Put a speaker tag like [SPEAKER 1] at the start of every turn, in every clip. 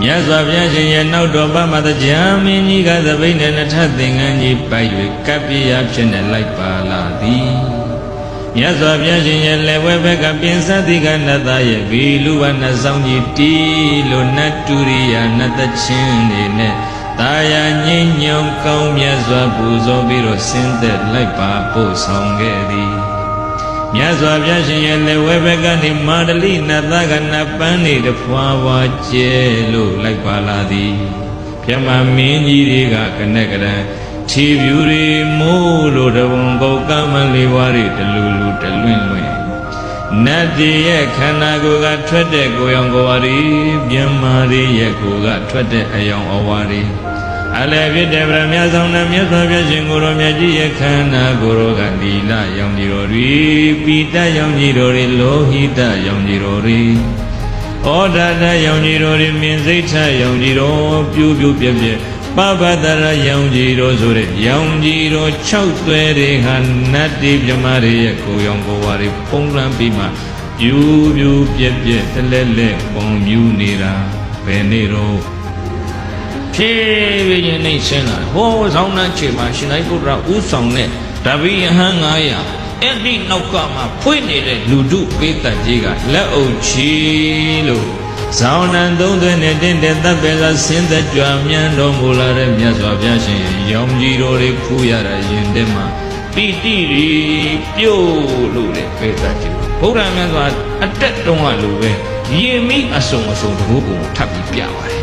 [SPEAKER 1] မြတ်စွာဘုရားရှင်ရဲ့နောက်တော်ပမတကြံမင်းကြီးကသပိတ်နဲ့နထသင်္ကန်းကြီးပိုက်၍ကပ်ပြရဖြစ်နေလိုက်ပါလာသည်မြတ်စွာဘုရားရှင်ရဲ့လက်ဝဲဘက်ကပင်စတိကနတ်သားရဲ့ဘီလူဝနတ်ဆောင်ကြီးတီလို့နတ်တူရိယာနတ်သချင်းတွေနဲ့တာယာငိမ့်ညုံကောင်းမြတ်စွာပူဇော်ပြီးတော့ဆင်းသက်လိုက်ပါပို့ဆောင်ခဲ့သည် မြတ်စွာဘုရားရှင်ရဲ့လက်ဝဲဘက်ကနေမာတလိနတ်သားကနတ်ပန်းနေတဖွာဖွာကျဲလို့လိုက်ပါလာသည်ပြမမင်းကြီးတွေကကနဲ့ကရန်ခြေဖြူတွေမိုးလို့တဝန်ကောကမလေးဝါးတွေတလူလူတလွင့်လွင့်နတ်တွေရဲ့ခန္ဓာကိုယ်ကထွက်တဲ့ကိုယ်ရောင်ကိုယ်ဝါးတွေမြမတွေရဲ့ကိုယ်ကထွက်တဲ့အယောင်အဝါးတွေ အလည်းဖြစ်တဲ့ဗရမဆောင်နဲ့မြတ်စွာဘုရားရှင်ကိုယ်တော်မြတ်ကြီးရဲ့ခန္ဓာကိုယ်တော်ကလီလရောင်ကြီးတော်တွေပိတရောင်ကြီးတော်တွေလောဟိတရောင်ကြီးတော်တွေဩဒတရောင်ကြီးတော်တွေမြင်စိတ်ထရောင်ကြီးတော်ပြူပြူပြက်ပြက်ပပတရရောင်ကြီးတော်ဆိုတဲ့ရောင်ကြီးတော်၆သွဲတွေဟာနတ်တိမြမတွေရဲ့ကိုယ်ရောင်ကိုယ်ဝါတွေပုံလန်းပြီးမှပြူပြူပြက်ပြက်တလဲလဲပုံမြူနေတာဘယ်နေတော့ ဖြည်းဖြည်းချင်းနှိမ့်ဆင်းလာတယ်ဟောဆောင်းနှမ်းချိန်မှာရှင်လိုက်ဘုရားဥဆောင်တဲ့တပည့်ဟန်း900အဲ့ဒီနောက်ကမှဖွင့်နေတဲ့လူတုပေးတတ်ကြီးကလက်အုပ်ချီလို့ဇောင်းနံသုံးသွင်းနဲ့တင့်တဲ့တပ်ပဲကဆင်းသက်ကြွမြန်တော်မူလာတဲ့မြတ်စွာဘုရားရှင်ရဲ့ရောင်ကြီးတော်တွေဖူးရတာယင်တဲ့မှာပီတိရီပြုတ်လို့လေပေးတတ်ကြီးဘုရားမြတ်စွာအတက်တုံးကလိုပဲရင်မိအစုံအစုံတကူကိုထပ်ပြီးပြပါတယ်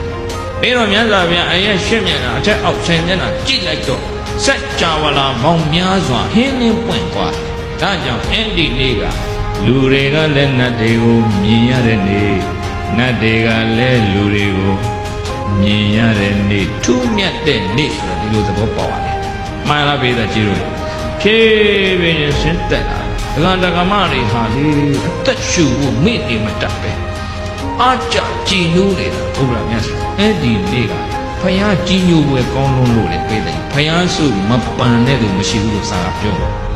[SPEAKER 1] ပြီးတော့မြတ်စွာဘုရားအရဲ့ရှင်းမြန်တာအထက်အောက်ဆိုင်မျက်နှာကြည့်လိုက်တော့စัจ java လာမောင်များစွာဟင်းလင်းပွင့်သွားတယ်ဒါကြောင့်အဲ့ဒီနေ့ကလူတွေကလည်းနတ်တွေကိုမြင်ရတဲ့နေ့နတ်တွေကလည်းလူတွေကိုမြင်ရတဲ့နေ့ထူးမြတ်တဲ့နေ့ဆိုတော့ဒီလိုသဘောပေါက်ရတယ်မှန်လားပေးတဲ့ကြည့်လို့ဖြည်းဖြည်းချင်းဆင်းသက်လာတယ်ဒဂန်ဒဂမတွေဟာလေအသက်ရှူဖို့မိနေမတတ်ပဲ အာကြကြည်ညိုးနေတာဘုရားမြတ်စွာအဲ့ဒီနေ့ကဖယားကြည်ညိုးပွဲကောင်းလုံးလို့လေပြေးတယ်ဖယားစုမပန်တဲ့သူမရှိဘူးလို့စာကပြောတယ်